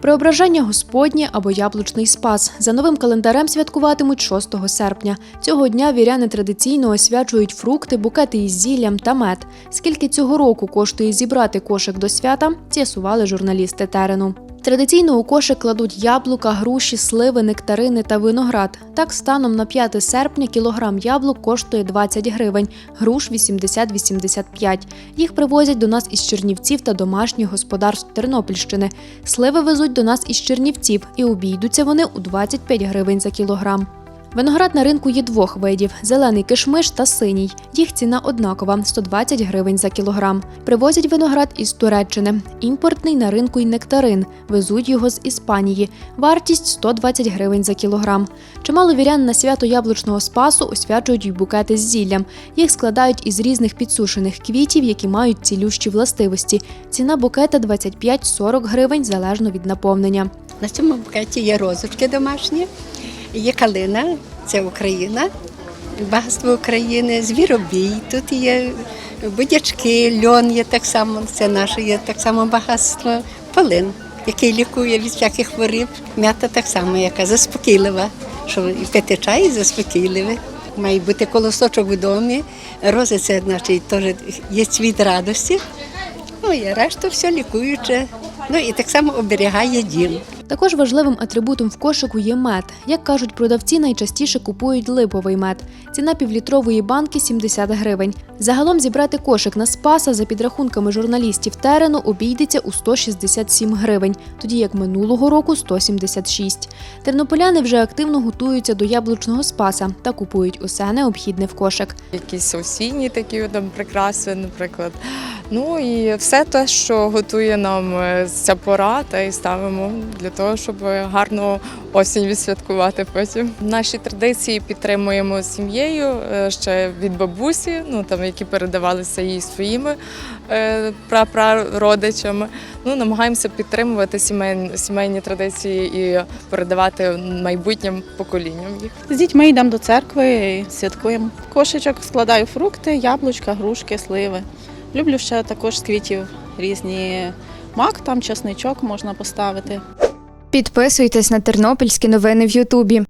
Преображення Господнє або Яблучний Спас за новим календарем святкуватимуть 6 серпня. Цього дня віряни традиційно освячують фрукти, букети із зіллям та мед. Скільки цього року коштує зібрати кошик до свята, з'ясували журналісти терену. Традиційно у кошик кладуть яблука, груші, сливи, нектарини та виноград. Так, станом на 5 серпня кілограм яблук коштує 20 гривень, груш 80-85. Їх привозять до нас із Чернівців та домашніх господарств Тернопільщини. Сливи везуть до нас із Чернівців і обійдуться вони у 25 гривень за кілограм. Виноград на ринку є двох видів: зелений кишмиш та синій. Їх ціна однакова 120 гривень за кілограм. Привозять виноград із Туреччини. Імпортний на ринку й нектарин. Везуть його з Іспанії. Вартість 120 гривень за кілограм. Чимало вірян на свято яблучного спасу освячують й букети з зіллям. Їх складають із різних підсушених квітів, які мають цілющі властивості. Ціна букета 25-40 гривень залежно від наповнення. На цьому букеті є розочки домашні, є калина, це Україна, багатство України, звіробій, тут є будячки, льон є так само, це наше є так само багатство, полин, який лікує від всяких хвороб. М'ята так само, яка заспокійлива, що і пити чай і заспокійливе. Має бути колосочок в домі. Рози це значить теж є цвіт радості. Ну і решта все лікуюче. Ну і так само оберігає дім. Також важливим атрибутом в кошику є мед. Як кажуть продавці, найчастіше купують липовий мед. Ціна півлітрової банки 70 гривень. Загалом зібрати кошик на спаса за підрахунками журналістів терену обійдеться у 167 гривень, тоді як минулого року 176. Тернополяни вже активно готуються до яблучного спаса та купують усе необхідне в кошик. якісь осінні такі там прикраси, наприклад. Ну і все те, що готує нам е, ця пора, та й ставимо для того, щоб гарно осінь відсвяткувати потім. Наші традиції підтримуємо сім'єю е, ще від бабусі, ну там які передавалися їй своїми е, прапрародичами. Ну, намагаємося підтримувати сімейні, сімейні традиції і передавати майбутнім поколінням їх. З дітьми йдемо до церкви, святкуємо. Кошечок складаю фрукти, яблучка, грушки, сливи. Люблю ще також з квітів різні мак, там чесничок можна поставити. Підписуйтесь на тернопільські новини в Ютубі.